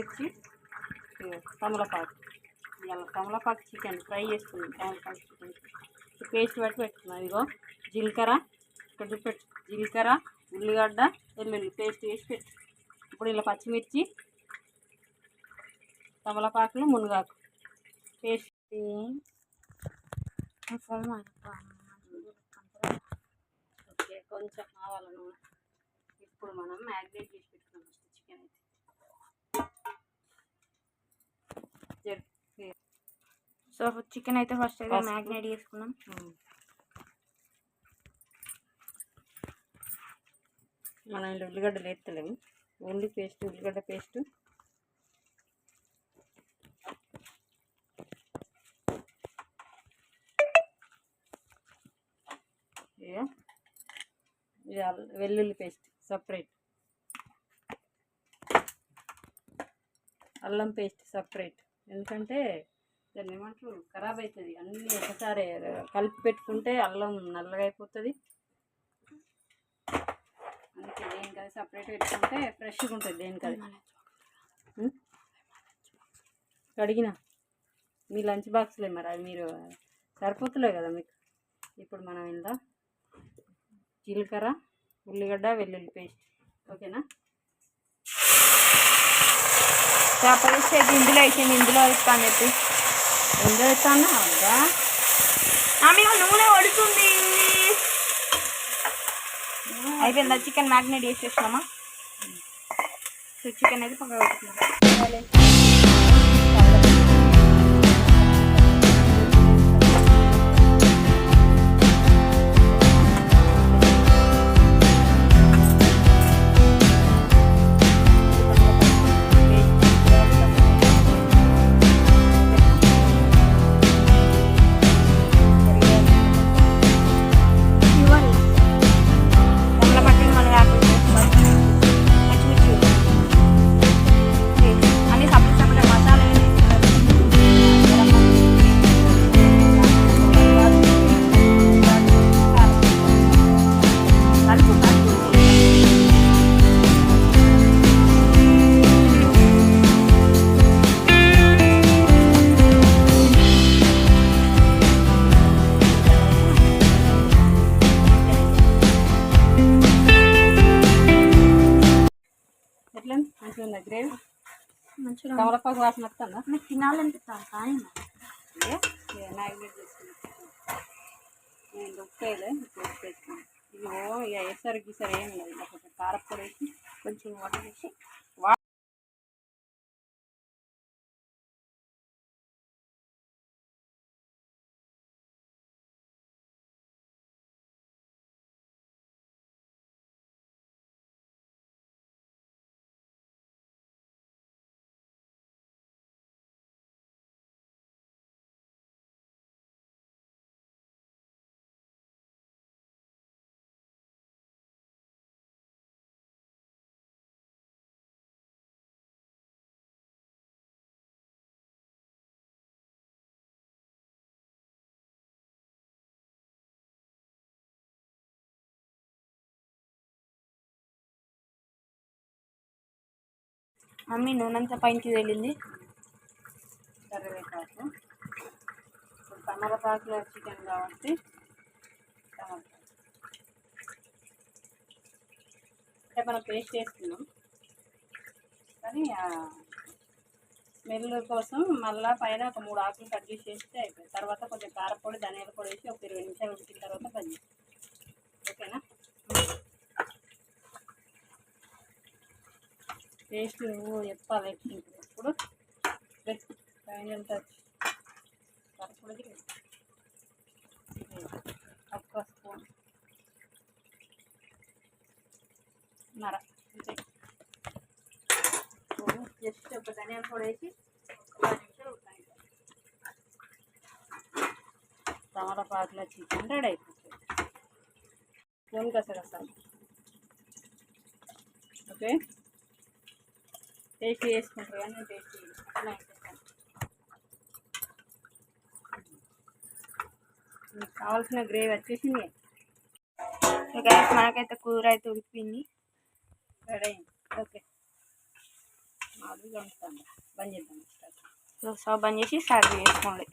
వచ్చి తమలపాకు. ఇవాళ తమలపాకు చికెన్ ఫ్రై చేస్తుంది. తమలపాకు చికెన్. పేస్ట్ పట్టి పెట్టుకున్నాం. ఇదిగో జీలకర్ర కొద్ది పెట్టు జీలకర్ర ఉల్లిగడ్డ ఎల్లుల్లి పేస్ట్ వేసి పెట్టు ఇప్పుడు ఇలా పచ్చిమిర్చి తమలపాకులు మునగాకు. పేస్ట్. ఓకే కొంచెం కావాలను నూనె. ఇప్పుడు మనం మ్యాగ్నేట్ చేసి సో చికెన్ అయితే ఫస్ట్ అయితే. మ్యాగ్నేట్ చేసుకున్నాం మనం ఇలా ఉల్లిగడ్డలు ఎత్తలేము ఓన్లీ పేస్ట్ ఉల్లిగడ్డ పేస్ట్. వెల్లుల్లి పేస్ట్ సపరేట్. అల్లం పేస్ట్ సపరేట్. ఎందుకంటే దాన్ని ఏమంటారు? ఖరాబ్ అవుతుంది అన్నీ ఒకసారి కలిపి పెట్టుకుంటే అల్లం నల్లగా అయిపోతుంది. అందుకే దేనికి అది సపరేట్ పెట్టుకుంటే ఫ్రెష్గా ఉంటుంది దేనికి అది ఉం? కడిగిన? మీ లంచ్ బాక్స్లే మరి. అది మీరు సరిపోతులే కదా మీకు? ఇప్పుడు మనం ఇందా? జీలకర్ర ఉల్లిగడ్డ వెల్లుల్లి పేస్ట్. ఓకేనా? చేప వేసి అయితే ఇందులో వేసింది ఇందులో వేస్తా అని చెప్పి. ఏం అబ్బా ఆమె నూనె పడుతుంది అయిపోయిందా చికెన్ మ్యాగ్నేట్ చేసేసినామా? సో చికెన్ అయితే పక్కన పెట్టుకున్నాం మంచిగా ఉందా గ్రేవీ? మంచిగా తమలపాకు వాసన వస్తుందా? నాకు తినాలనిపిస్తాను కానీ మ్యాగ్నేట్ చేసుకున్నా నేను ఉప్పేలే ఇప్పుడు ఉప్పు వేసుకున్నాను ఇది ఓ ఇక వేసారు గీసారు ఏం లేదు. కొంచెం కారప్పొడి వేసి కొంచెం వాటర్ వేసి మమ్మీ నూనె అంతా పైకి వెళ్ళింది కరివేపాకు ఇప్పుడు తమలపాకులో చికెన్ కాబట్టి అంటే మనం పేస్ట్ వేసుకున్నాం కానీ మెల్లు స్మెల్ కోసం మళ్ళీ పైన ఒక మూడు ఆకులు కట్ చేసి వేస్తే అయిపోయింది. తర్వాత కొంచెం కారపొడి ధనియాల పొడి వేసి ఒక ఇరవై నిమిషాలు ఉడికిన తర్వాత బంద్ చేస్తాం. ఓకేనా టేస్ట్ నువ్వు చెప్పాలి. ఎట్లుంటుంది ఇప్పుడు ఫైనల్ టచ్. కరపొడికి ఒక్క స్పూన్. నర. అంతే. జస్ట్ ఒక ధనియాల పొడి వేసి తమలపాకులో చికెన్ రెడీ అయిపోతుంది ఫోన్ కసగస్తాను ఓకే? టేస్ట్ చేసుకుంటారు కానీ టేస్ట్ అలా మీకు కావాల్సిన గ్రేవీ వచ్చేసింది గైస్ మనకైతే కూర అయితే ఉడికింది రెడీ అయింది. ఓకే మా అది బంద్ చేద్దాం. సో సో బంద్ చేసి సర్వ్ చేసుకోండి